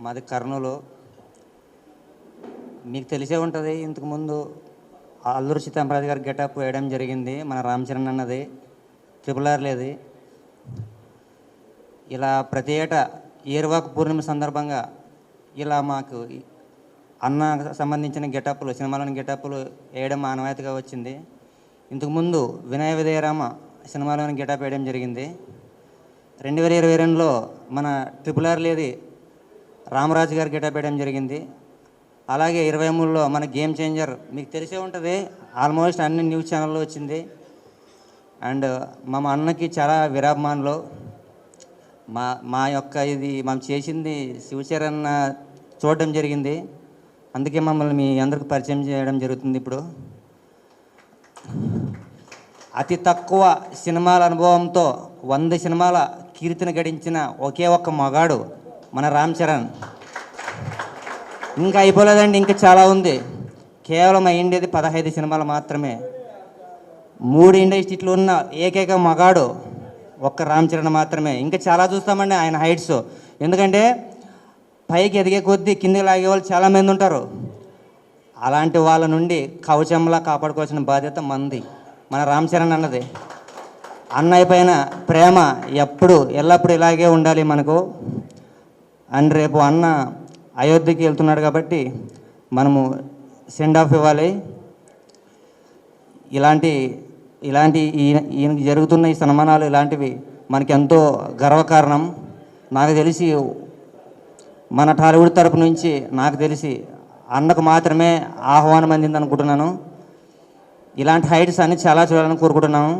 మాది కర్నూలు. మీకు తెలిసే ఉంటుంది ఇంతకుముందు అల్లూరు సీతాంబరాజు గారి గెటప్ వేయడం జరిగింది మన రామచరణ్ అన్నది. ట్రిపుల్ ఆర్ లేది. ఇలా ప్రతి ఏటా ఏర్వాకు పూర్ణిమ సందర్భంగా ఇలా మాకు అన్న సంబంధించిన గెటప్లు సినిమాలోని గెటప్లు వేయడం ఆనవాయితీగా వచ్చింది. ఇంతకుముందు వినయ విదయరామ సినిమాలోని గెటప్ వేయడం జరిగింది. రెండు వేల ఇరవై రెండులో మన ట్రిపుల్ ఆర్ లేది రామరాజు గారు గెటప్ వేయడం జరిగింది. అలాగే ఇరవై మూడులో మన గేమ్ చేంజర్ మీకు తెలిసే ఉంటుంది. ఆల్మోస్ట్ అన్ని న్యూస్ ఛానల్లో వచ్చింది. అండ్ మా అన్నకి చాలా విరాభిమానులు మా మా యొక్క ఇది మనం చేసింది శివచరణ్ చూడడం జరిగింది. అందుకే మమ్మల్ని మీ అందరికి పరిచయం చేయడం జరుగుతుంది ఇప్పుడు. అతి తక్కువ సినిమాల అనుభవంతో వంద సినిమాల కీర్తిని గడించిన ఒకే ఒక్క మగాడు మన రామ్ చరణ్. ఇంకా అయిపోలేదండి ఇంకా చాలా ఉంది. కేవలం అయ్యిండేది పదహైదు సినిమాలు మాత్రమే. మూడు ఇండస్ట్రీలో ఉన్న ఏకైక మగాడు ఒక్క రామ్ చరణ్ మాత్రమే. ఇంకా చాలా చూస్తామండి ఆయన హైట్స్. ఎందుకంటే పైకి ఎదిగే కొద్దీ కిందికి లాగే వాళ్ళు చాలామంది ఉంటారు. అలాంటి వాళ్ళ నుండి కవచంలా కాపాడుకోవాల్సిన బాధ్యత మంది. మన రామ్ చరణ్ అన్నది. అన్నయ్య పైన ప్రేమ ఎప్పుడు ఎల్లప్పుడూ ఇలాగే ఉండాలి మనకు. అండ్ రేపు అన్న అయోధ్యకి వెళ్తున్నాడు కాబట్టి మనము సెండ్ ఆఫ్ ఇవ్వాలి. ఇలాంటి ఇలాంటి ఈయన ఈయనకి జరుగుతున్న ఈ సన్మానాలు ఇలాంటివి మనకి ఎంతో గర్వకారణం. నాకు తెలిసి మన టాలీవుడ్ తరపు నుంచి నాకు తెలిసి అన్నకు మాత్రమే ఆహ్వానం అందింది అనుకుంటున్నాను ఇలాంటి హైట్స్ అన్ని చాలా చూడాలని కోరుకుంటున్నాను.